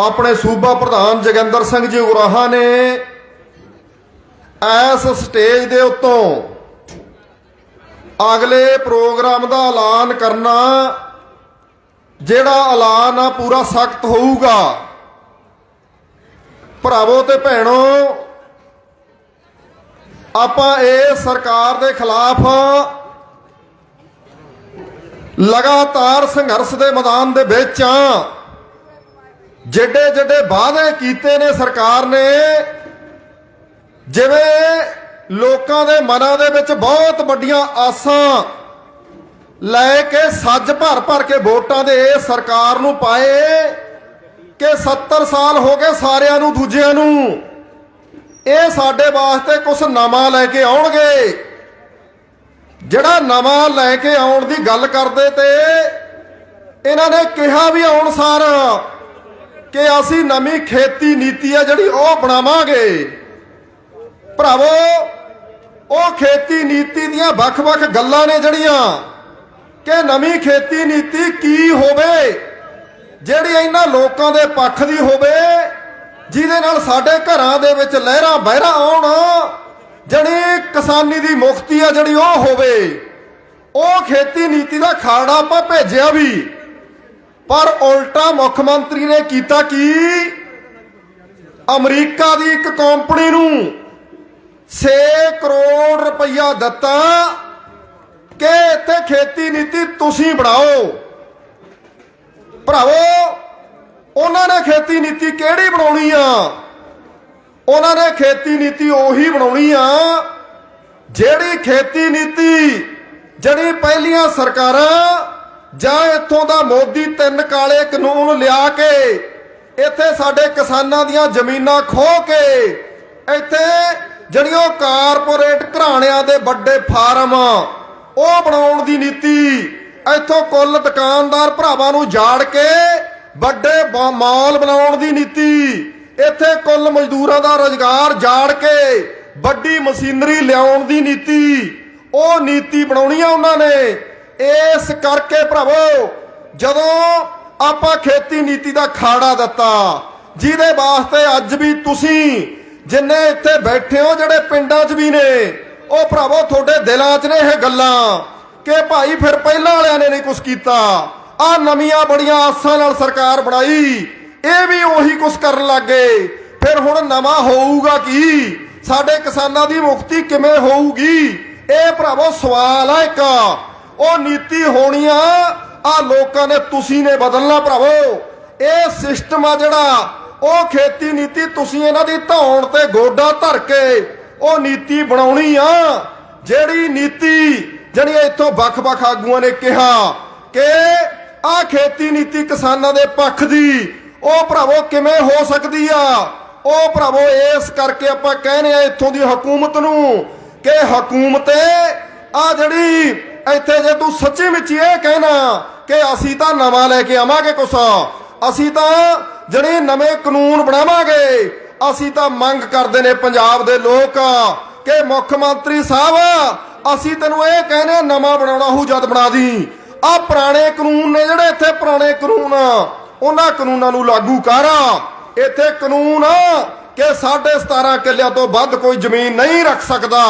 ਆਪਣੇ ਸੂਬਾ ਪ੍ਰਧਾਨ ਜਗਿੰਦਰ ਸਿੰਘ ਜੀ ਉਰਾਹਾ ਨੇ ਇਸ ਸਟੇਜ ਦੇ ਉੱਤੋਂ ਅਗਲੇ ਪ੍ਰੋਗਰਾਮ ਦਾ ਐਲਾਨ ਕਰਨਾ, ਜਿਹੜਾ ਐਲਾਨ ਆ ਪੂਰਾ ਸਖਤ ਹੋਊਗਾ। ਭਰਾਵੋ ਤੇ ਭੈਣੋ, ਆਪਾਂ ਇਹ ਸਰਕਾਰ ਦੇ ਖਿਲਾਫ ਲਗਾਤਾਰ ਸੰਘਰਸ਼ ਦੇ ਮੈਦਾਨ ਦੇ ਵਿੱਚ ਆ। ਜਿਹੜੇ ਜਿਹੜੇ ਵਾਅਦੇ ਕੀਤੇ ਨੇ ਸਰਕਾਰ ਨੇ, ਜਿਵੇਂ ਲੋਕਾਂ ਦੇ ਮਨਾਂ ਦੇ ਵਿੱਚ ਬਹੁਤ ਵੱਡੀਆਂ ਆਸਾਂ ਲੈ ਕੇ ਸੱਜ ਭਰ ਭਰ ਕੇ ਵੋਟਾਂ ਦੇ ਸਰਕਾਰ ਨੂੰ ਪਾਏ ਕਿ 70 ਸਾਲ ਹੋ ਗਏ ਸਾਰਿਆਂ ਨੂੰ, ਦੂਜਿਆਂ ਨੂੰ। ਇਹ ਸਾਡੇ ਵਾਸਤੇ ਕੁਝ ਨਵਾਂ ਲੈ ਕੇ ਆਉਣਗੇ। ਜਿਹੜਾ ਨਵਾਂ ਲੈ ਕੇ ਆਉਣ ਦੀ ਗੱਲ ਕਰਦੇ ਤੇ ਇਹਨਾਂ ਨੇ ਕਿਹਾ ਵੀ ਆਉਣ ਸਾਰ ਕਿ ਅਸੀਂ ਨਵੀਂ ਖੇਤੀ ਨੀਤੀ ਆ ਜਿਹੜੀ ਉਹ ਬਣਾਵਾਂਗੇ ਭਰਾਵੋ, ਉਹ ਖੇਤੀ ਨੀਤੀ ਦੀਆਂ ਵੱਖ-ਵੱਖ ਗੱਲਾਂ ਨੇ ਜਿਹੜੀਆਂ ਕਿ ਨਵੀਂ ਖੇਤੀ ਨੀਤੀ ਕੀ ਹੋਵੇ, ਜਿਹੜੀ ਇਹਨਾਂ ਲੋਕਾਂ ਦੇ ਪੱਖ ਦੀ ਹੋਵੇ, ਜਿਹਦੇ ਨਾਲ ਸਾਡੇ ਘਰਾਂ ਦੇ ਵਿੱਚ ਲਹਿਰਾਂ ਬਹਿਰਾਂ ਆਉਣ ਜਿਹੜੀ ਕਿਸਾਨੀ ਦੀ ਮੁਕਤੀ ਆ ਜਿਹੜੀ ਉਹ ਹੋਵੇ। ਉਹ ਖੇਤੀ ਨੀਤੀ ਦਾ ਖਾੜਾ ਆਪਾਂ ਭੇਜਿਆ ਵੀ ਪਰ ਉਲਟਾ ਮੁੱਖ ਮੰਤਰੀ ਨੇ ਕੀਤਾ ਕੀ? ਅਮਰੀਕਾ ਦੀ ਇੱਕ ਕੰਪਨੀ ਨੂੰ 6 ਕਰੋੜ ਰੁਪਈਆ ਦਿੱਤਾ ਕਿ ਇੱਥੇ ਖੇਤੀ ਨੀਤੀ ਤੁਸੀਂ ਬਣਾਓ। ਭਰਾਵੋ, ਉਹਨਾਂ ਨੇ ਖੇਤੀ ਨੀਤੀ ਕਿਹੜੀ ਬਣਾਉਣੀ ਆ? ਉਹਨਾਂ ਨੇ ਖੇਤੀ ਨੀਤੀ ਉਹੀ ਬਣਾਉਣੀ ਆ ਜਿਹੜੀ ਖੇਤੀ ਨੀਤੀ ਜਿਹੜੀ ਪਹਿਲੀਆਂ ਸਰਕਾਰਾਂ ਜਾਂ ਇੱਥੋਂ ਦਾ ਮੋਦੀ ਤਿੰਨ ਕਾਲੇ ਕਾਨੂੰਨ ਲਿਆ ਕੇ ਇੱਥੇ ਸਾਡੇ ਕਿਸਾਨਾਂ ਦੀਆਂ ਜ਼ਮੀਨਾਂ ਖੋਹ ਕੇ ਇੱਥੇ ਜਿਹੜੀਆਂ ਕਾਰਪੋਰੇਟ ਘਰਾਣਿਆਂ ਦੇ ਵੱਡੇ ਫਾਰਮ ਉਹ ਬਣਾਉਣ ਦੀ ਨੀਤੀ ਇੱਥੋਂ ਕੁੱਲ ਦੁਕਾਨਦਾਰ ਭਰਾਵਾਂ ਨੂੰ ਜਾੜ ਕੇ ਵੱਡੇ ਮਾਲ ਬਣਾਉਣ ਦੀ ਨੀਤੀ, ਇੱਥੇ ਕੁੱਲ ਮਜ਼ਦੂਰਾਂ ਦਾ ਰੋਜ਼ਗਾਰ ਜਾੜ ਕੇ ਵੱਡੀ ਮਸ਼ੀਨਰੀ ਲਿਆਉਣ ਦੀ ਨੀਤੀ, ਉਹ ਨੀਤੀ ਬਣਾਉਣੀ ਆ ਉਹਨਾਂ ਨੇ। ਇਸ ਕਰਕੇ ਭਰਾਵੋ, ਜਦੋਂ ਆਪਾਂ ਖੇਤੀ ਨੀਤੀ ਦਾ ਖਾੜਾ ਦਿੱਤਾ, ਜਿਹਦੇ ਵਾਸਤੇ ਅੱਜ ਵੀ ਤੁਸੀਂ ਜਿੰਨੇ ਇੱਥੇ ਬੈਠੇ ਹੋ, ਜਿਹੜੇ ਪਿੰਡਾਂ 'ਚ ਵੀ ਨੇ, ਉਹ ਭਰਾਵੋ, ਤੁਹਾਡੇ ਦਿਲਾਂ 'ਚ ਨੇ ਇਹ ਗੱਲਾਂ ਕਿ ਭਾਈ ਫਿਰ ਪਹਿਲਾਂ ਵਾਲਿਆਂ ਨੇ ਨਹੀਂ ਕੁਝ ਕੀਤਾ। ਆ ਨਵੀਆਂ ਬੜੀਆਂ ਆਸਾਂ ਨਾਲ ਸਰਕਾਰ ਬਣਾਈ, ਇਹ ਵੀ ਉਹੀ ਕੁਝ ਕਰਨ ਲੱਗੇ। ਫਿਰ ਹੁਣ ਨਵਾਂ ਹੋਊਗਾ ਕੀ? ਸਾਡੇ ਕਿਸਾਨਾਂ ਦੀ ਮੁਕਤੀ ਕਿਵੇਂ ਹੋਊਗੀ? ਇਹ ਭਰਾਵੋ ਸਵਾਲ ਆ ਇੱਕ। ਉਹ ਨੀਤੀ ਹੋਣੀ ਆ ਆ ਲੋਕਾਂ ਨੇ ਤੁਸੀਂ ਨੇ ਬਦਲਣਾ ਭਰਾਵੋ। ਇਹ ਸਿਸਟਮ ਆ ਜਿਹੜਾ, ਉਹ ਖੇਤੀ ਨੀਤੀ ਤੁਸੀਂ ਇਹਨਾਂ ਦੀ ਧੌਣ ਤੇ ਗੋਡਾ ਧਰ ਕੇ ਉਹ ਨੀਤੀ ਬਣਾਉਣੀ ਆ। ਜਿਹੜੀ ਨੀਤੀ ਜਿਹੜੀ ਇੱਥੋਂ ਵੱਖ-ਵੱਖ ਆਗੂਆਂ ਨੇ ਕਿਹਾ ਕਿ ਆ ਖੇਤੀ ਨੀਤੀ ਕਿਸਾਨਾਂ ਦੇ ਪੱਖ ਦੀ, ਉਹ ਭਰਾਵੋ ਕਿਵੇਂ ਹੋ ਸਕਦੀ ਆ? ਉਹ ਭਰਾਵੋ ਇਸ ਕਰਕੇ ਆਪਾਂ ਕਹਿੰਦੇ ਆ ਇੱਥੋਂ ਦੀ ਹਕੂਮਤ ਨੂੰ ਕਿ ਹਕੂਮਤ ਆ ਜਿਹੜੀ ਇੱਥੇ ਜੇ ਤੂੰ ਸੱਚੀ ਵਿੱਚ ਇਹ ਕਹਿਣਾ ਕਿ ਅਸੀਂ ਤਾਂ ਨਵਾਂ ਲੈ ਕੇ ਆਵਾਂਗੇ ਕੁਛ, ਅਸੀਂ ਤਾਂ ਜਿਹੜੇ ਨਵੇਂ ਕਾਨੂੰਨ ਬਣਾਵਾਂਗੇ, ਅਸੀਂ ਤਾਂ ਮੰਗ ਕਰਦੇ ਨੇ ਪੰਜਾਬ ਦੇ ਲੋਕ ਕਿ ਮੁੱਖ ਮੰਤਰੀ ਸਾਹਿਬ, ਅਸੀਂ ਤੈਨੂੰ ਇਹ ਕਹਿੰਦੇ ਨਵਾਂ ਬਣਾਉਣਾ ਹੂ ਜਦ ਬਣਾ ਦੀ। ਆ ਪੁਰਾਣੇ ਕਾਨੂੰਨ ਨੇ ਜਿਹੜੇ ਇੱਥੇ ਪੁਰਾਣੇ ਕਾਨੂੰਨ, ਉਹਨਾਂ ਕਾਨੂੰਨਾਂ ਨੂੰ ਲਾਗੂ ਕਰ। ਇੱਥੇ ਕਾਨੂੰਨ ਕਿ 17.5 ਕਿੱਲਿਆਂ ਤੋਂ ਵੱਧ ਕੋਈ ਜ਼ਮੀਨ ਨਹੀਂ ਰੱਖ ਸਕਦਾ।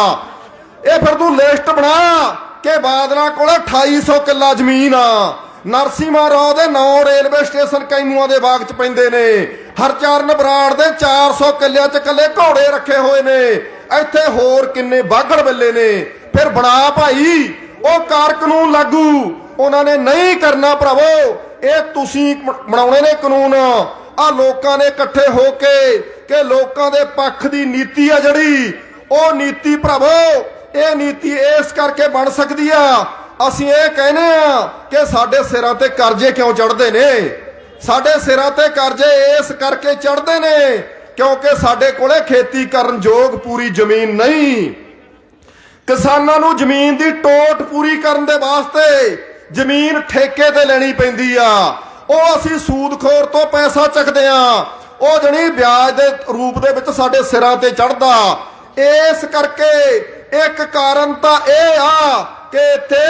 ਇਹ ਫਿਰ ਤੂੰ ਲਿਸਟ ਬਣਾ। ਕਿ ਬਾਦਲਾਂ ਕੋਲ 2800 ਕਿੱਲਾ ਜ਼ਮੀਨ ਆ। ਨਰਸੀਮਾ ਰਾਓ ਦੇ ਨੌ ਰੇਲਵੇ ਸਟੇਸ਼ਨ ਕੈਮੂਆਂ ਦੇ ਬਾਗ ਚ ਪੈਂਦੇ ਨੇ। ਹਰਚਰਨ ਬਰਾੜ ਦੇ 400 ਕਿੱਲਿਆਂ ਚ ਕੱਲੇ ਘੋੜੇ ਰੱਖੇ ਹੋਏ ਨੇ। ਇੱਥੇ ਹੋਰ ਕਿੰਨੇ ਬਾਗੜ ਬੱਲੇ ਨੇ। ਫਿਰ ਬਣਾ ਭਾਈ, ਉਹ ਕਾਰ ਕਾਨੂੰਨ ਲਾਗੂ। ਉਹਨਾਂ ਨੇ ਨਹੀਂ ਕਰਨਾ ਭਰਾਵੋ, ਇਹ ਤੁਸੀਂ ਬਣਾਉਣੇ ਨੇ ਕਾਨੂੰਨ। ਆ ਲੋਕਾਂ ਨੇ ਇਕੱਠੇ ਹੋ ਕੇ, ਕਿ ਲੋਕਾਂ ਦੇ ਪੱਖ ਦੀ ਨੀਤੀ ਆ ਜਿਹੜੀ, ਉਹ ਨੀਤੀ ਭਰਾਵੋ ਇਹ ਨੀਤੀ ਇਸ ਕਰਕੇ ਬਣ ਸਕਦੀ ਆ। ਅਸੀਂ ਇਹ ਕਹਿੰਦੇ ਆ ਕਿ ਸਾਡੇ ਸਿਰਾਂ ਤੇ ਕਰਜ਼ੇ ਕਿਉਂ ਚੜਦੇ ਨੇ? ਸਾਡੇ ਸਿਰਾਂ ਤੇ ਕਰਜ਼ੇ ਇਸ ਕਰਕੇ ਚੜਦੇ ਨੇ ਕਿਉਂਕਿ ਸਾਡੇ ਕੋਲੇ ਖੇਤੀ ਕਰਨ ਯੋਗ ਪੂਰੀ ਜ਼ਮੀਨ ਨਹੀਂ। ਕਿਸਾਨਾਂ ਨੂੰ ਜ਼ਮੀਨ ਦੀ ਟੋਟ ਪੂਰੀ ਕਰਨ ਦੇ ਵਾਸਤੇ ਜ਼ਮੀਨ ਠੇਕੇ ਤੇ ਲੈਣੀ ਪੈਂਦੀ ਆ। ਉਹ ਅਸੀਂ ਸੂਦਖੋਰ ਤੋਂ ਪੈਸਾ ਚੱਕਦੇ ਆ। ਉਹ ਜਣੀ ਵਿਆਜ ਦੇ ਰੂਪ ਦੇ ਵਿੱਚ ਸਾਡੇ ਸਿਰਾਂ ਤੇ ਚੜਦਾ ਇਸ ਕਰਕੇ ਇੱਕ ਕਾਰਨ ਤਾਂ ਇਹ ਆ ਕਿ ਇੱਥੇ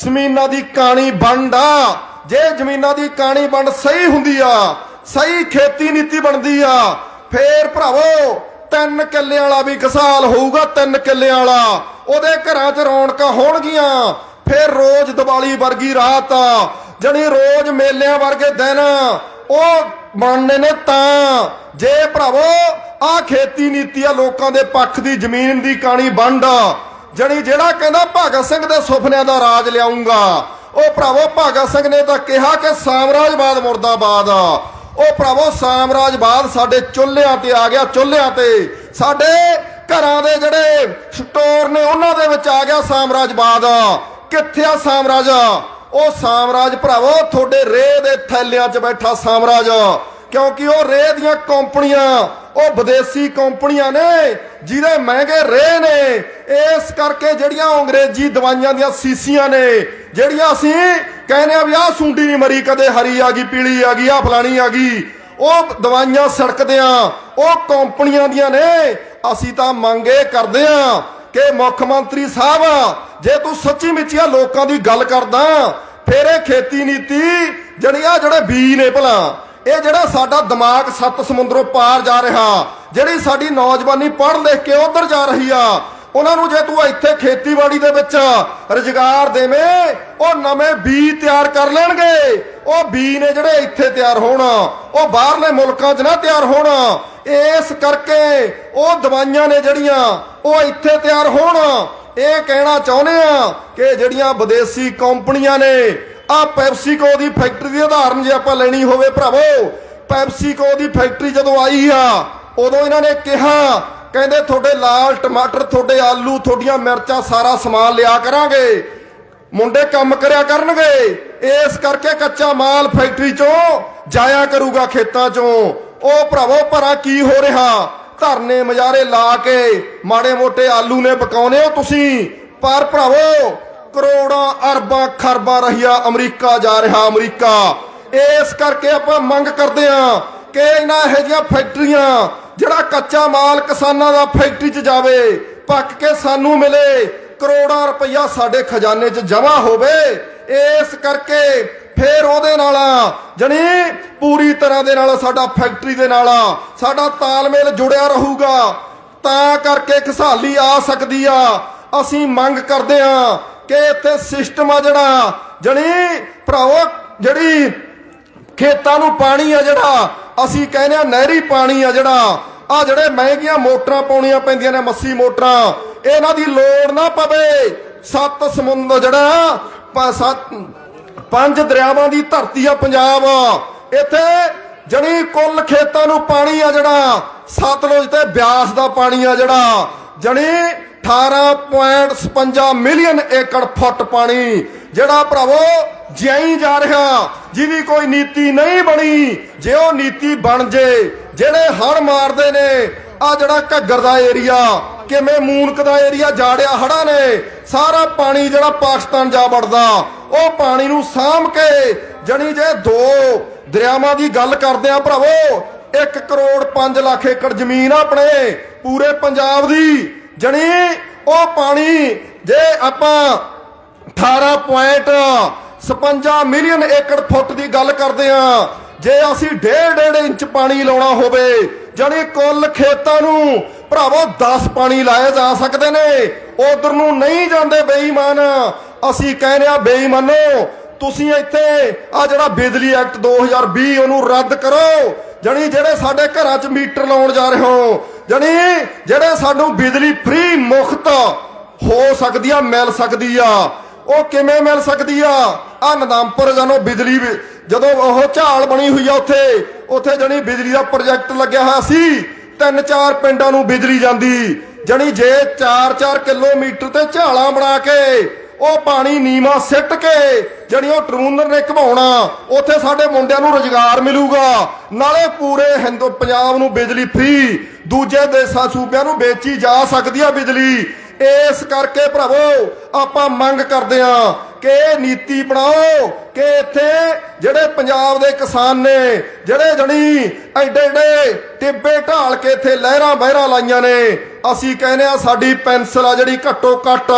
ਜ਼ਮੀਨਾਂ ਦੀ ਕਾਣੀ ਵੰਡ ਆ। ਜੇ ਜ਼ਮੀਨਾਂ ਦੀ ਕਾਣੀ ਵੰਡ ਸਹੀ ਹੁੰਦੀ ਆ, ਸਹੀ ਖੇਤੀ ਨੀਤੀ ਬਣਦੀ ਆ, ਫੇਰ ਭਰਾਵੋ ਤਿੰਨ ਕਿੱਲੇ ਵਾਲਾ ਵੀ ਕਿਸਾਲ ਹੋਊਗਾ, ਤਿੰਨ ਕਿੱਲੇ ਵਾਲਾ। ਉਹਦੇ ਘਰਾਂ 'ਚ ਰੌਣਕਾਂ ਹੋਣਗੀਆਂ, ਫੇਰ ਰੋਜ਼ ਦੀਵਾਲੀ ਵਰਗੀ ਰਾਤ ਜਣੀ ਰੋਜ਼ ਮੇਲਿਆਂ ਵਰਗੇ ਦਿਨ, ਉਹ ਬਣਨੇ ਨੇ ਤਾਂ। ਜੇ ਭਰਾਵੋ ਆ ਖੇਤੀ ਨੀਤੀ ਆ ਲੋਕਾਂ ਦੇ ਪੱਖ ਦੀ, ਜ਼ਮੀਨ ਦੀ ਕਾਣੀ ਵੰਡ। ਜਣੀ ਜਿਹੜਾ ਕਹਿੰਦਾ ਭਗਤ ਸਿੰਘ ਦੇ ਸੁਪਨਿਆਂ ਦਾ ਰਾਜ ਲਿਆਉਂਗਾ ਉਹ ਭਰਾਵੋ, ਭਗਤ ਸਿੰਘ ਨੇ ਤਾਂ ਕਿਹਾ ਕਿ ਸਾਮਰਾਜਵਾਦ ਮੁਰਦਾਬਾਦ ਉਹ ਭਰਾਵੋ, ਸਾਮਰਾਜਵਾਦ ਸਾਡੇ ਚੁੱਲ੍ਹਿਆਂ ਤੇ ਆ ਗਿਆ, ਚੁੱਲ੍ਹਿਆਂ ਤੇ। ਸਾਡੇ ਘਰਾਂ ਦੇ ਜਿਹੜੇ ਸਟੋਰ ਨੇ, ਉਹਨਾਂ ਦੇ ਵਿੱਚ ਆ ਗਿਆ ਸਾਮਰਾਜਵਾਦ। ਕਿੱਥੇ ਆ ਸਾਮਰਾਜ? ਉਹ ਸਾਮਰਾਜ ਭਰਾਵੋ, ਤੁਹਾਡੇ ਰੇਹ ਦੇ ਥੈਲਿਆਂ 'ਚ ਬੈਠਾ ਸਾਮਰਾਜ। ਕਿਉਂਕਿ ਉਹ ਰੇਹ ਦੀਆਂ ਕੰਪਨੀਆਂ, ਉਹ ਵਿਦੇਸ਼ੀ ਕੰਪਨੀਆਂ ਨੇ, ਜਿਹਦੇ ਮਹਿੰਗੇ ਰੇਹ ਨੇ। ਇਸ ਕਰਕੇ ਜਿਹੜੀਆਂ ਅੰਗਰੇਜ਼ੀ ਦਵਾਈਆਂ ਦੀਆਂ ਸੀਸੀਆਂ ਨੇ, ਜਿਹੜੀਆਂ ਅਸੀਂ ਕਹਿੰਦੇ ਆ ਵੀ ਆਹ ਸੁੰਡੀ ਨਹੀਂ ਮਰੀ, ਕਦੇ ਹਰੀ ਆ ਗਈ, ਪੀਲੀ ਆ ਗਈ ਆ ਫਲਾਣੀ ਆ ਗਈ, ਉਹ ਦਵਾਈਆਂ ਸੜਕਦੇ ਸੜਕਦਿਆਂ, ਉਹ ਕੰਪਨੀਆਂ ਦੀਆਂ ਨੇ। ਅਸੀਂ ਤਾਂ ਮੰਗੇ ਕਰਦੇ ਆ ਕਿ ਮੁੱਖ ਮੰਤਰੀ ਸਾਹਿਬ, ਜੇ ਤੂੰ ਸੱਚੀ ਮੁੱਚੀਆਂ ਲੋਕਾਂ ਦੀ ਗੱਲ ਕਰਦਾ, ਫਿਰ ਇਹ ਖੇਤੀ ਨੀਤੀ ਜਿਹੜੀ ਆ, ਜਿਹੜੇ ਬੀ ਨੇ ਭਲਾ, ਇਹ ਜਿਹੜਾ ਸਾਡਾ ਦਿਮਾਗ ਸੱਤ ਸਮੁੰਦਰੋਂ ਪਾਰ ਜਾ ਰਿਹਾ, ਜਿਹੜੀ ਸਾਡੀ ਨੌਜਵਾਨੀ ਪੜ੍ਹ ਲਿਖ ਕੇ ਉਧਰ ਜਾ ਰਹੀ ਆ, ਉਹਨਾਂ ਨੂੰ ਜੇ ਤੂੰ ਇੱਥੇ ਖੇਤੀਬਾੜੀ ਦੇ ਵਿੱਚ ਰੁਜ਼ਗਾਰ ਦੇਵੇਂ, ਉਹ ਨਵੇਂ ਬੀ ਤਿਆਰ ਕਰ ਲੈਣਗੇ। ਉਹ ਬੀ ਨੇ ਜਿਹੜੇ ਇੱਥੇ ਤਿਆਰ ਹੋਣ, ਉਹ ਬਾਹਰਲੇ ਮੁਲਕਾਂ 'ਚ ਨਾ ਤਿਆਰ ਹੋਣ ਇਸ ਕਰਕੇ ਉਹ ਦਵਾਈਆਂ ਨੇ ਜਿਹੜੀਆਂ ਉਹ ਇੱਥੇ ਤਿਆਰ ਹੋਣ। ਇਹ ਕਹਿਣਾ ਚਾਹੁੰਦੇ ਆ ਕਿ ਜਿਹੜੀਆਂ ਵਿਦੇਸ਼ੀ ਕੰਪਨੀਆਂ ਨੇ ਆ ਪੈਪਸੀਕੋ ਦੀ ਫੈਕਟਰੀ ਦੀ ਉਦਾਹਰਨ ਜੇ ਆਪਾਂ ਲੈਣੀ ਹੋਵੇ ਭਰਾਵੋ, ਪੈਪਸੀਕੋ ਦੀ ਫੈਕਟਰੀ ਜਦੋਂ ਆਈ ਆ, ਉਦੋਂ ਇਹਨਾਂ ਨੇ ਕਿਹਾ, ਕਹਿੰਦੇ ਤੁਹਾਡੇ ਲਾਲ ਟਮਾਟਰ, ਤੁਹਾਡੇ ਆਲੂ, ਤੁਹਾਡੀਆਂ ਮਿਰਚਾਂ ਸਾਰਾ ਸਮਾਨ ਲਿਆ ਕਰਾਂਗੇ। ਮੁੰਡੇ ਕੰਮ ਕਰਿਆ ਕਰਨਗੇ। ਇਸ ਕਰਕੇ ਕੱਚਾ ਮਾਲ ਫੈਕਟਰੀ ਚੋਂ ਜਾਇਆ ਕਰੂਗਾ ਖੇਤਾਂ ਚੋਂ। ਉਹ ਭਰਾਵੋ, ਭਰਾ ਕੀ ਹੋ ਰਿਹਾ? ਧਰਨੇ ਮਜਾਰੇ ਲਾ ਕੇ ਮਾੜੇ ਮੋਟੇ ਆਲੂ ਨੇ ਪਕਾਉਨੇ ਹੋ ਤੁਸੀਂ? ਪਰ ਭਰਾਵੋ, ਕਰੋੜਾਂ ਅਰਬਾਂ ਖਰਬਾਂ ਰਹੀਆ ਅਮਰੀਕਾ ਜਾ ਰਿਹਾ ਅਮਰੀਕਾ। ਇਸ ਕਰਕੇ ਆਪਾਂ ਮੰਗ ਕਰਦੇ ਆਂ ਕਿ ਇਹਨਾਂ ਇਹੋ ਜਿਹੀਆਂ ਫੈਕਟਰੀਆਂ, ਜਿਹੜਾ ਕੱਚਾ ਮਾਲ ਕਿਸਾਨਾਂ ਦਾ ਫੈਕਟਰੀ 'ਚ ਜਾਵੇ, ਪੱਕ ਕੇ ਸਾਨੂੰ ਮਿਲੇ, ਕਰੋੜਾਂ ਰੁਪਈਆ ਸਾਡੇ ਖਜ਼ਾਨੇ 'ਚ ਜਮ੍ਹਾਂ ਹੋਵੇ। ਇਸ ਕਰਕੇ ਫੇਰ ਉਹਦੇ ਨਾਲ, ਜਣੀ ਪੂਰੀ ਤਰ੍ਹਾਂ ਦੇ ਨਾਲ ਸਾਡਾ ਫੈਕਟਰੀ ਦੇ ਨਾਲ, ਸਾਡਾ ਤਾਲਮੇਲ ਜੁੜਿਆ ਰਹੂਗਾ। ਤਾਂ ਕਰਕੇ ਖਸਾਲੀ ਆ ਸਕਦੀ ਆ। ਅਸੀਂ ਮੰਗ ਕਰਦੇ ਆ ਕਿ ਇੱਥੇ ਸਿਸਟਮ ਆ ਜਿਹੜਾ, ਜਣੀ ਭਰਾਵੋ, ਜਿਹੜੀ ਖੇਤਾਂ ਨੂੰ ਪਾਣੀ ਆ ਜਿਹੜਾ, ਅਸੀਂ ਕਹਿੰਦੇ ਆ ਨਹਿਰੀ ਪਾਣੀ ਆ ਜਿਹੜਾ, ਆ ਜਿਹੜੇ ਮਹਿੰਗੀਆਂ ਮੋਟਰਾਂ ਪਾਉਣੀਆਂ ਪੈਂਦੀਆਂ ਨੇ, ਮੱਸੀ ਮੋਟਰਾਂ, ਇਹਨਾਂ ਦੀ ਲੋੜ ਨਾ ਪਵੇ। ਸੱਤ ਸਮੁੰਦਰ ਜਿਹੜਾ ਸੱਤ ਪੰਜ ਦਰਿਆਵਾਂ ਦੀ ਧਰਤੀ ਆ ਪੰਜਾਬ। ਇੱਥੇ ਜਣੀ ਕੁੱਲ ਖੇਤਾਂ ਨੂੰ ਪਾਣੀ ਆ ਜਿਹੜਾ, ਸਤਲੁਜ ਤੇ ਬਿਆਸ ਦਾ ਪਾਣੀ ਆ ਜਿਹੜਾ। ਜਣੀ 18.56 ਮਿਲੀਅਨ ਏਕੜ ਫੁੱਟ ਪਾਣੀ, ਜਿਹੜਾ ਭਰਾਵੋ ਜਿਆਈ ਜਾ ਰਿਹਾ, ਜਿਹਦੀ ਕੋਈ ਨੀਤੀ ਨਹੀਂ ਬਣੀ। ਜੇ ਉਹ ਨੀਤੀ ਬਣ ਜੇ, ਜਿਹੜੇ ਹੜ ਮਾਰਦੇ ਨੇ ਆ ਜਿਹੜਾ ਘੱਗਰ ਦਾ ਏਰੀਆ, ਕਿਵੇਂ ਮੂਨਕ ਦਾ ਏਰੀਆ, ਜਾੜਿਆ ਹੜਾਂ ਨੇ, ਸਾਰਾ ਪਾਣੀ ਜਿਹੜਾ ਪਾਕਿਸਤਾਨ ਜਾ ਵੜਦਾ। ਉਹ ਪਾਣੀ ਨੂੰ ਸਾਂਭ ਕੇ ਜਣੀ ਜੇ ਦੋ ਦਰਿਆਵਾਂ ਦੀ ਗੱਲ ਕਰਦੇ ਆ ਭਰਾਵੋ 1 ਕਰੋੜ 5 ਲੱਖ ਏਕੜ ਜ਼ਮੀਨ ਆਪਣੇ, ਪੂਰੇ ਪੰਜਾਬ ਦੀ। ਜਣੀ ਉਹ ਪਾਣੀ ਜੇ ਆਪਾਂ 18.56 ਮਿਲੀਅਨ ਏਕੜ ਫੁੱਟ ਦੀ ਗੱਲ ਕਰਦੇ ਆ, ਜੇ ਅਸੀਂ 1.5 ਇੰਚ ਪਾਣੀ ਲਾਉਣਾ ਹੋਵੇ ਜਾਨੀ ਕੁੱਲ ਖੇਤਾਂ ਨੂੰ ਭਰਾਵੋ 10 ਪਾਣੀ ਲਾਏ ਜਾ ਸਕਦੇ ਨੇ। ਉਧਰ ਨੂੰ ਨਹੀਂ ਜਾਂਦੇ ਬੇਈਮਾਨ। ਅਸੀਂ ਕਹਿੰਦੇ ਆ ਬੇਈਮਾਨੋ, ਤੁਸੀਂ ਇੱਥੇ ਆ ਜਿਹੜਾ ਬਿਜਲੀ ਐਕਟ 2020 ਉਹਨੂੰ ਰੱਦ ਕਰੋ। ਜਣੀ ਜਿਹੜੇ ਸਾਡੇ ਘਰਾਂ 'ਚ ਮੀਟਰ ਲਾਉਣ ਜਾ ਰਹੇ ਹੋ, ਜਣੀ ਜਿਹੜੇ ਸਾਨੂੰ ਬਿਜਲੀ ਫ੍ਰੀ ਮੁਫਤ ਹੋ ਸਕਦੀ ਆ, ਮਿਲ ਸਕਦੀ ਆ, ਉਹ ਕਿਵੇਂ ਮਿਲ ਸਕਦੀ ਆ? ਆ ਨਦਮਪੁਰ ਜਾਨੋ ਬਿਜਲੀ ਜਦੋਂ ਉਹ ਝਾਲ ਬਣੀ ਹੋਈ ਆ ਉੱਥੇ ਉੱਥੇ ਜਣੀ ਬਿਜਲੀ ਦਾ ਪ੍ਰੋਜੈਕਟ ਲੱਗਿਆ ਹੋਇਆ ਸੀ ਤਿੰਨ ਚਾਰ ਪਿੰਡਾਂ ਨੂੰ ਬਿਜਲੀ ਜਾਂਦੀ। ਜਣੀ ਜੇ 4-4 ਕਿਲੋਮੀਟਰ ਤੇ ਝਾਲਾਂ ਬਣਾ ਕੇ ਉਹ ਪਾਣੀ ਨੀਵਾ ਸਿੱਟ ਕੇ ਜਿਹੜੀ ਉਹ ਟਰੂਨਰ ਨੇ ਘਵਾਉਣਾ, ਉੱਥੇ ਸਾਡੇ ਮੁੰਡਿਆਂ ਨੂੰ ਰੋਜ਼ਗਾਰ ਮਿਲੂਗਾ। ਨਾਲੇ ਪੂਰੇ ਹਿੰਦੂ, ਪੰਜਾਬ ਨੂੰ ਬਿਜਲੀ ਫ੍ਰੀ ਦੂਜੇ ਦੇਸਾਂ ਸੂਬਿਆਂ ਨੂੰ ਵੇਚੀ ਜਾ ਸਕਦੀ ਆ ਬਿਜਲੀ। ਇਸ ਕਰਕੇ ਭਰਾਵੋ, ਆਪਾਂ ਮੰਗ ਕਰਦੇ ਆ ਕਿ ਇਹ ਨੀਤੀ ਬਣਾਓ ਕਿ ਇੱਥੇ ਜਿਹੜੇ ਪੰਜਾਬ ਦੇ ਕਿਸਾਨ ਨੇ, ਜਿਹੜੇ ਜਣੀ ਐਡੇ ਐਡੇ ਟਿੱਬੇ ਢਾਲ ਕੇ ਇੱਥੇ ਲਹਿਰਾਂ ਬਹਿਰਾਂ ਲਾਈਆਂ ਨੇ, ਅਸੀਂ ਕਹਿੰਦੇ ਆ ਸਾਡੀ ਪੈਨਸਲ ਆ ਜਿਹੜੀ ਘੱਟੋ ਘੱਟ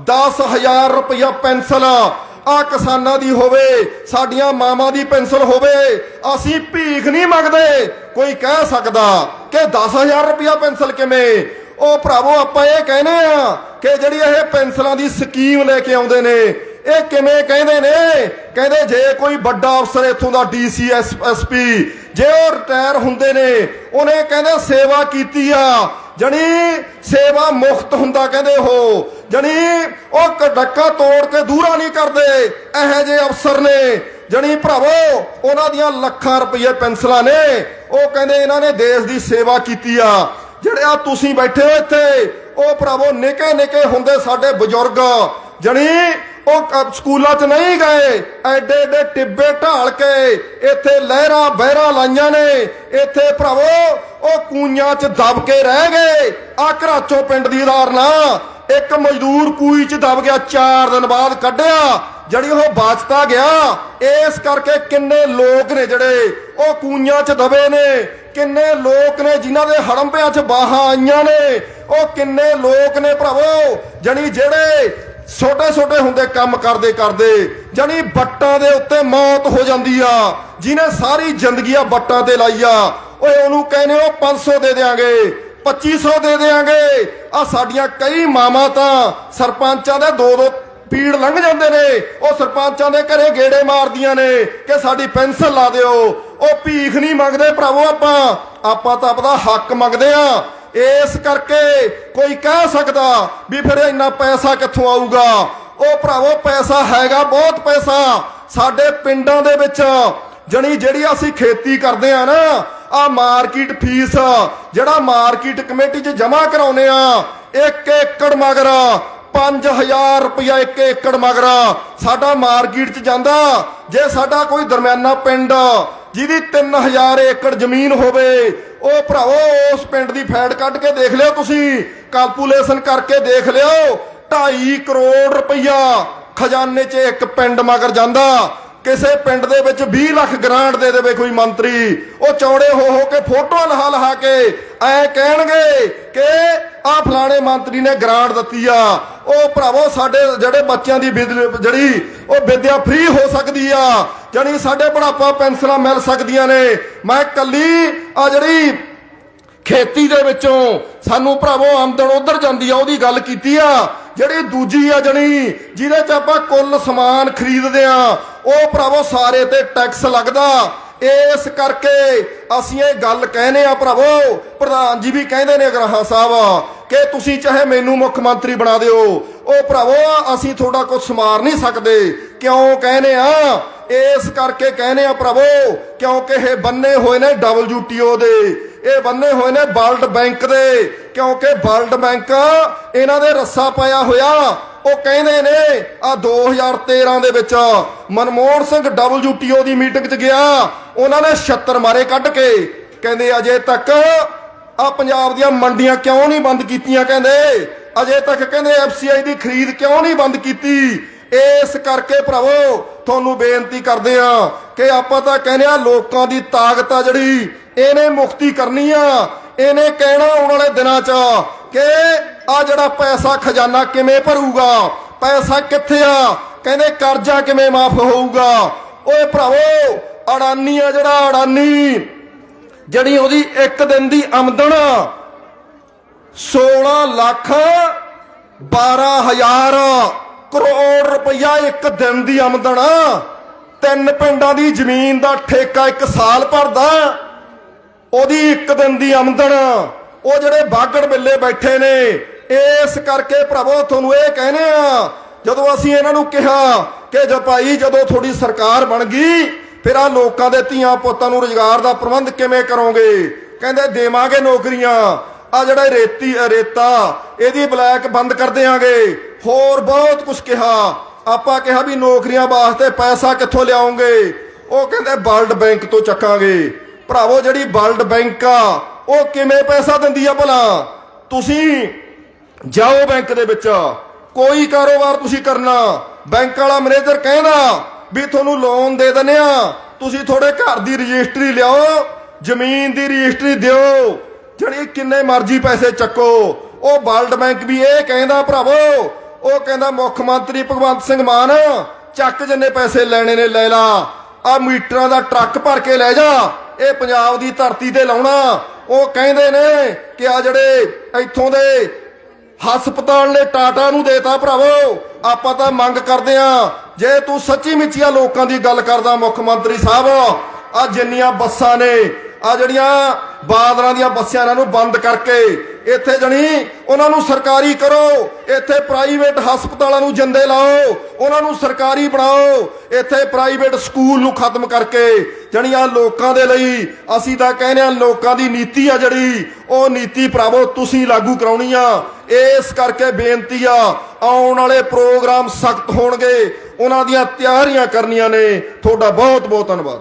10000 ਰੁਪਇਆ ਪੈਨਸਲ ਆ ਕਿਸਾਨਾਂ ਦੀ ਹੋਵੇ, ਸਾਡੀਆਂ ਮਾਵਾਂ ਦੀ ਪੈਨਸਲ ਹੋਵੇ, ਅਸੀਂ ਭੀਖ ਨਹੀਂ ਮੰਗਦੇ। ਕੋਈ ਕਹਿ ਸਕਦਾ ਕਿ 10000 ਰੁਪਇਆ ਪੈਨਸਲ ਕਿਵੇਂ? ਉਹ ਭਰਾਵੋ, ਆਪਾਂ ਇਹ ਕਹਿੰਦੇ ਆ ਕਿ ਜਿਹੜੀ ਇਹ ਪੈਨਸ਼ਨਾਂ ਦੀ ਸਕੀਮ ਲੈ ਕੇ ਆਉਂਦੇ ਨੇ, ਇਹ ਕਿਵੇਂ ਕਹਿੰਦੇ ਨੇ? ਕਹਿੰਦੇ ਜੇ ਕੋਈ ਵੱਡਾ ਅਫਸਰ ਇੱਥੋਂ ਦਾ ਡੀਸੀ ਐਸਪੀ ਜੇ ਉਹ ਰਿਟਾਇਰ ਹੁੰਦੇ ਨੇ, ਉਹਨੇ ਕਹਿੰਦੇ ਸੇਵਾ ਕੀਤੀ ਆ। ਜਣੀ ਸੇਵਾ ਮੁਕਤ ਹੁੰਦਾ ਕਹਿੰਦੇ ਉਹ। ਜਣੀ ਉਹ ਡੱਕਾ ਤੋੜ ਕੇ ਦੂਰਾ ਨਹੀਂ ਕਰਦੇ, ਇਹੋ ਜਿਹੇ ਅਫਸਰ ਨੇ। ਜਣੀ ਭਰਾਵੋ, ਉਹਨਾਂ ਦੀਆਂ ਲੱਖਾਂ ਰੁਪਏ ਪੈਨਸਲਾਂ ਨੇ। ਉਹ ਕਹਿੰਦੇ ਇਹਨਾਂ ਨੇ ਦੇਸ਼ ਦੀ ਸੇਵਾ ਕੀਤੀ ਆ। ਜਿਹੜੇ ਆ ਤੁਸੀਂ ਬੈਠੇ ਹੋ ਇੱਥੇ, ਉਹ ਭਰਾਵੋ ਨਿੱਕੇ ਨਿੱਕੇ ਹੁੰਦੇ ਸਾਡੇ ਬਜ਼ੁਰਗ। ਜਣੀ ਉਹ ਸਕੂਲਾਂ 'ਚ ਨਹੀਂ ਗਏ, ਐਡੇ ਐਡੇ ਟਿੱਬੇ ਢਾਲ ਕੇ ਇੱਥੇ ਲਹਿਰਾਂ ਬਹਿਰਾਂ ਲਾਈਆਂ ਨੇ। ਇੱਥੇ ਭਰਾਵੋ, ਉਹ ਕੂਈਆਂ 'ਚ ਦਬ ਕੇ ਰਹਿ ਗਏ। ਆ ਘਰਾਚੋ ਪਿੰਡ ਦੀ ਉਦਾਹਰਨਾ ਇੱਕ ਮਜ਼ਦੂਰ ਕੂਈ 'ਚ ਦਬ ਗਿਆ 4 ਦਿਨ ਬਾਅਦ ਕੱਢਿਆ, ਜਿਹੜੀ ਉਹ ਬਚਤਾ ਗਿਆ, ਇਸ ਕਰਕੇ ਕਿੰਨੇ ਲੋਕ ਨੇ ਜਿਹੜੇ ਉਹ ਕੂਈਆਂ 'ਚ ਦਬੇ ਨੇ, ਕਿੰਨੇ ਲੋਕ ਨੇ ਜਿਨ੍ਹਾਂ ਦੇ ਹੜੰਬਿਆਂ 'ਚ ਬਾਹਾਂ ਆਈਆਂ ਨੇ, ਉਹ ਕਿੰਨੇ ਲੋਕ ਨੇ ਭਰਾਵੋ, ਜਣੀ ਜਿਹੜੇ ਛੋਟੇ ਛੋਟੇ ਹੁੰਦੇ ਕੰਮ ਕਰਦੇ ਕਰਦੇ, ਜਣੀ ਬੱਟਾਂ ਦੇ ਉੱਤੇ ਮੌਤ ਹੋ ਜਾਂਦੀ ਆ, ਜਿਹਨੇ ਸਾਰੀ ਜ਼ਿੰਦਗੀ ਆ ਬੱਟਾਂ ਤੇ ਲਾਈ ਆ, ਓਏ ਉਹਨੂੰ ਕਹਿੰਦੇ ਉਹ 500 ਦੇ ਦੇਾਂਗੇ 2500 ਦੇ ਦੇਾਂਗੇ ਆ ਸਾਡੀਆਂ ਕਈ ਮਾਵਾਂ ਤਾਂ ਸਰਪੰਚਾਂ ਦੇ ਦੋ ਦੋ ਪੀੜ ਲੰਘ ਜਾਂਦੇ ਨੇ। ਉਹ ਸਰਪੰਚਾਂ ਦੇ ਘਰੇ ਗੇੜੇ ਮਾਰਦੀਆਂ ਨੇ ਕਿ ਸਾਡੀ ਪੈਨਸ਼ਨ ਲਾ ਦਿਓ। ਉਹ ਭੀਖ ਨਹੀਂ ਮੰਗਦੇ ਭਰਾਵੋ ਆਪਾਂ। ਆਪਾਂ ਤਾਂ ਆਪਦਾ ਹੱਕ ਮੰਗਦੇ ਆ। ਇਸ ਕਰਕੇ ਕੋਈ ਕਹਿ ਸਕਦਾ ਵੀ ਫਿਰ ਇੰਨਾ ਪੈਸਾ ਕਿੱਥੋਂ ਆਊਗਾ? ਉਹ ਭਰਾਵੋ, ਪੈਸਾ ਹੈਗਾ, ਬਹੁਤ ਪੈਸਾ। ਸਾਡੇ ਪਿੰਡਾਂ ਦੇ ਵਿੱਚ ਜਣੀ ਜਿਹੜੀ ਅਸੀਂ ਖੇਤੀ ਕਰਦੇ ਆ ਨਾ ਆ ਮਾਰਕੀਟ ਫੀਸ ਜਿਹੜਾ ਮਾਰਕੀਟ ਕਮੇਟੀ 'ਚ ਜਮ੍ਹਾਂ ਕਰਾਉਨੇ ਆ, ਇੱਕ ਏਕੜ ਮਗਰ 5000 ਰੁਪਇਆ ਇੱਕ ਏਕੜ ਮਗਰ ਸਾਡਾ ਮਾਰਕੀਟ 'ਚ ਜਾਂਦਾ। ਜੇ ਸਾਡਾ ਕੋਈ ਦਰਮਿਆਨਾ ਪਿੰਡ ਜਿਹਦੀ 3000 ਏਕੜ ਜ਼ਮੀਨ ਹੋਵੇ, ਉਹ ਭਰਾਵੋ, ਉਸ ਪਿੰਡ ਦੀ ਫੈਡ ਕੱਢ ਕੇ ਦੇਖ ਲਿਓ ਤੁਸੀਂ। ਕੈਲਕੂਲੇਸ਼ਨ ਕਰਕੇ ਦੇਖ ਲਿਓ। 2.5 ਕਰੋੜ ਰੁਪਇਆ ਖਜ਼ਾਨੇ 'ਚ ਇੱਕ ਪਿੰਡ ਮਗਰ ਜਾਂਦਾ। ਕਿਸੇ ਪਿੰਡ ਦੇ ਵਿੱਚ 20 ਲੱਖ ਗ੍ਰਾਂਟ ਦੇ ਦੇਵੇ ਕੋਈ ਮੰਤਰੀ, ਉਹ ਚੌੜੇ ਹੋ ਹੋ ਕੇ ਫੋਟੋਆਂ ਲਹਾ ਲਹਾ ਕੇ ਐ ਕਹਿਣਗੇ ਕਿ ਆ ਫਲਾਣੇ ਮੰਤਰੀ ਨੇ ਗ੍ਰਾਂਟ ਦਿੱਤੀ ਆ। ਉਹ ਭਰਾਵੋ, ਸਾਡੇ ਜਿਹੜੇ ਬੱਚਿਆਂ ਦੀ ਵਿਦ- ਜਿਹੜੀ ਉਹ ਵਿਦਿਆ ਫ੍ਰੀ ਹੋ ਸਕਦੀ ਆ, ਜਾਣੀ ਸਾਡੇ ਬੁਢਾਪਾ ਪੈਨਸ਼ਨਾਂ ਮਿਲ ਸਕਦੀਆਂ ਨੇ। ਮੈਂ ਕੱਲੀ ਆ ਜਿਹੜੀ ਖੇਤੀ ਦੇ ਵਿੱਚੋਂ ਸਾਨੂੰ ਭਰਾਵੋ ਆਮਦਨ ਉਧਰ ਜਾਂਦੀ ਆ, ਉਹਦੀ ਗੱਲ ਕੀਤੀ ਆ। ਜਿਹੜੀ ਦੂਜੀ ਆ ਜਣੀ, ਜਿਹਦੇ ਚ ਆਪਾਂ ਕੁੱਲ ਸਮਾਨ ਖਰੀਦਦੇ ਆ, ਉਹ ਭਰਾਵੋ ਸਾਰੇ ਤੇ ਟੈਕਸ ਲੱਗਦਾ। ਇਸ ਕਰਕੇ ਅਸੀਂ ਇਹ ਗੱਲ ਕਹਿੰਦੇ ਆ ਭਰਾਵੋ, ਪ੍ਰਧਾਨ ਜੀ ਵੀ ਕਹਿੰਦੇ ਨੇ ਗਰਾਹਾ ਸਾਹਿਬ, ਕਿ ਤੁਸੀਂ ਚਾਹੇ ਮੈਨੂੰ ਮੁੱਖ ਮੰਤਰੀ ਬਣਾ ਦਿਓ, ਉਹ ਭਰਾਵੋ ਅਸੀਂ ਤੁਹਾਡਾ ਕੁਝ ਸਮਾਰ ਨਹੀਂ ਸਕਦੇ। ਕਿਉਂ ਕਹਿੰਦੇ ਆ? ਇਸ ਕਰਕੇ ਕਹਿੰਦੇ ਆ ਭਰਾਵੋ, ਕਿਉਂਕਿ ਇਹ ਬੰਨੇ ਹੋਏ ਨੇ WTO ਦੇ ਇਹ ਬੰਨੇ ਹੋਏ ਨੇ ਵਰਲਡ ਬੈਂਕ ਦੇ, ਕਿਉਂਕਿ ਵਰਲਡ ਬੈਂਕ ਇਹਨਾਂ ਦੇ ਰੱਸਾ ਪਾਇਆ ਹੋਇਆ। ਉਹ ਕਹਿੰਦੇ ਨੇ, ਆ 2013 ਦੇ ਵਿੱਚ ਮਨਮੋਹਨ ਸਿੰਘ WTO ਦੀ ਮੀਟਿੰਗ 'ਚ ਗਿਆ। ਉਹਨਾਂ ਨੇ 76 ਮਾਰੇ ਕੱਢ ਕੇ। ਕਹਿੰਦੇ, ਅਜੇ ਤੱਕ ਆ ਪੰਜਾਬ ਦੀਆਂ ਮੰਡੀਆਂ ਕਿਉਂ ਨਹੀਂ ਬੰਦ ਕੀਤੀਆਂ? ਕਹਿੰਦੇ, ਅਜੇ ਤੱਕ ਕਹਿੰਦੇ ਐਫਸੀਆਈ ਦੀ ਖਰੀਦ ਕਿਉਂ ਨਹੀਂ ਬੰਦ ਕੀਤੀ? ਇਸ ਕਰਕੇ ਭਰਾਵੋ ਤੁਹਾਨੂੰ ਬੇਨਤੀ ਕਰਦੇ ਆ ਕਿ ਆਪਾਂ ਤਾਂ ਕਹਿੰਦੇ ਆ ਲੋਕਾਂ ਦੀ ਤਾਕਤ ਆ ਜਿਹੜੀ, ਇਹਨੇ ਮੁਕਤੀ ਕਰਨੀ ਆ। ਇਹਨੇ ਕਹਿਣਾ ਆਉਣ ਵਾਲੇ ਦਿਨਾਂ 'ਚ ਕਿ ਆ ਜਿਹੜਾ ਪੈਸਾ ਖਜ਼ਾਨਾ ਕਿਵੇਂ ਭਰੂਗਾ, ਪੈਸਾ ਕਿੱਥੇ ਆ, ਕਹਿੰਦੇ ਕਰਜ਼ਾ ਕਿਵੇਂ ਮਾਫ ਹੋਊਗਾ। ਓਏ ਭਰਾਵੋ, ਅਡਾਨੀ ਆ ਜਿਹੜਾ ਅਡਾਨੀ, ਜਿਹੜੀ ਉਹਦੀ ਇੱਕ ਦਿਨ ਦੀ ਆਮਦਨ 16 ਲੱਖ 12000 ਕਰੋੜ ਰੁਪਇਆ ਇੱਕ ਦਿਨ ਦੀ ਆਮਦਨ। ਤਿੰਨ ਪਿੰਡਾਂ ਦੀ ਜ਼ਮੀਨ ਦਾ ਠੇਕਾ ਇੱਕ ਸਾਲ ਭਰਦਾ। ਉਹਦੀ ਇੱਕ ਦਿਨ ਦੀ ਆਮਦਨ। ਉਹ ਜਿਹੜੇ ਬਾਗੜ ਬਿੱਲੇ ਬੈਠੇ ਨੇ, ਇਸ ਕਰਕੇ ਭਰਾਵੋ ਤੁਹਾਨੂੰ ਇਹ ਕਹਿੰਦੇ ਆ, ਜਦੋਂ ਅਸੀਂ ਇਹਨਾਂ ਨੂੰ ਕਿਹਾ ਕਿ ਜੇ ਭਾਈ ਜਦੋਂ ਤੁਹਾਡੀ ਸਰਕਾਰ ਬਣ ਗਈ, ਫਿਰ ਆ ਲੋਕਾਂ ਦੇ ਧੀਆਂ ਪੁੱਤਾਂ ਨੂੰ ਰੁਜ਼ਗਾਰ ਦਾ ਪ੍ਰਬੰਧ ਕਿਵੇਂ ਕਰੋਗੇ? ਕਹਿੰਦੇ ਦੇਵਾਂਗੇ ਨੌਕਰੀਆਂ। ਆ ਜਿਹੜਾ ਰੇਤੀ ਰੇਤਾ, ਇਹਦੀ ਬਲੈਕ ਬੰਦ ਕਰ ਦਿਆਂਗੇ। ਹੋਰ ਬਹੁਤ ਕੁਝ ਕਿਹਾ। ਆਪਾਂ ਕਿਹਾ ਵੀ ਨੌਕਰੀਆਂ ਵਾਸਤੇ ਪੈਸਾ ਕਿੱਥੋਂ ਲਿਆਉਂਗੇ? ਉਹ ਕਹਿੰਦੇ, ਵਰਲਡ ਬੈਂਕ ਤੋਂ ਚੱਕਾਂਗੇ। ਭਰਾਵੋ, ਜਿਹੜੀ ਵਰਲਡ ਬੈਂਕ ਆ, ਉਹ ਕਿਵੇਂ ਪੈਸਾ ਦਿੰਦੀ ਆ ਭਲਾ? ਤੁਸੀਂ ਜਾਓ ਬੈਂਕ ਦੇ ਵਿੱਚ। ਕੋਈ ਕਾਰੋਬਾਰ ਤੁਸੀਂ ਕਰਨਾ। ਬੈਂਕ ਵਾਲਾ ਮੈਨੇਜਰ ਕਹਿੰਦਾ ਵੀ ਤੁਹਾਨੂੰ ਲੋਨ ਦੇ ਦਿੰਦੇ ਆ। ਤੁਸੀਂ ਥੋੜੇ ਘਰ ਦੀ ਰਜਿਸਟਰੀ ਲਿਆਓ, ਜ਼ਮੀਨ ਦੀ ਰਜਿਸਟਰੀ ਦਿਓ। ਜਿਹੜੀ ਕਿੰਨੇ ਮਰਜ਼ੀ ਪੈਸੇ ਚੱਕੋ। ਉਹ ਵਰਲਡ ਬੈਂਕ ਵੀ ਇਹ ਕਹਿੰਦਾ, ਭਰਾਵੋ ਉਹ ਕਹਿੰਦਾ ਮੁੱਖ ਮੰਤਰੀ ਭਗਵੰਤ ਸਿੰਘ ਮਾਨ, ਚੱਕ ਜਿੰਨੇ ਪੈਸੇ ਲੈਣੇ ਨੇ ਲੈ ਲਾ। ਆ ਮੀਟਰਾਂ ਦਾ ਟਰੱਕ ਭਰ ਕੇ ਲੈ ਜਾ। ਇਹ ਪੰਜਾਬ ਦੀ ਧਰਤੀ ਤੇ ਲਾਉਣਾ। ਉਹ ਕਹਿੰਦੇ ਨੇ ਕਿ ਆ ਜਿਹੜੇ ਇੱਥੋਂ ਦੇ ਹਸਪਤਾਲ ਨੇ ਟਾਟਾ ਨੂੰ ਦੇਤਾ ਭਰਾਵੋ, ਆਪਾਂ ਤਾਂ ਮੰਗ ਕਰਦੇ ਆ ਜੇ ਤੂੰ ਸੱਚੀ ਮਿੱਚੀਆਂ ਲੋਕਾਂ ਦੀ ਗੱਲ ਕਰਦਾ ਮੁੱਖ ਮੰਤਰੀ ਸਾਹਿਬ ਆ ਜਿੰਨੀਆਂ ਬੱਸਾਂ ਨੇ ਆ ਜਿਹੜੀਆਂ ਬਾਦਲਾਂ ਦੀਆਂ ਬੱਸਾਂ ਇਹਨਾਂ ਨੂੰ ਬੰਦ ਕਰਕੇ ਇੱਥੇ ਜਣੀ ਉਹਨਾਂ ਨੂੰ ਸਰਕਾਰੀ ਕਰੋ, ਇੱਥੇ ਪ੍ਰਾਈਵੇਟ ਹਸਪਤਾਲਾਂ ਨੂੰ ਜਿੰਦੇ ਲਾਓ, ਉਹਨਾਂ ਨੂੰ ਸਰਕਾਰੀ ਬਣਾਓ, ਇੱਥੇ ਪ੍ਰਾਈਵੇਟ ਸਕੂਲ ਨੂੰ ਖਤਮ ਕਰਕੇ ਜਣੀਆਂ ਲੋਕਾਂ ਦੇ ਲਈ ਅਸੀਂ ਤਾਂ ਕਹਿੰਦੇ ਆ ਲੋਕਾਂ ਦੀ ਨੀਤੀ ਆ ਜਿਹੜੀ, ਉਹ ਨੀਤੀ ਭਰਾਵੋ ਤੁਸੀਂ ਲਾਗੂ ਕਰਾਉਣੀ ਆ। ਇਸ ਕਰਕੇ ਬੇਨਤੀ ਆ, ਆਉਣ ਵਾਲੇ ਪ੍ਰੋਗਰਾਮ ਸਖਤ ਹੋਣਗੇ, ਉਹਨਾਂ ਦੀਆਂ ਤਿਆਰੀਆਂ ਕਰਨੀਆਂ ਨੇ। ਤੁਹਾਡਾ ਬਹੁਤ ਬਹੁਤ ਧੰਨਵਾਦ।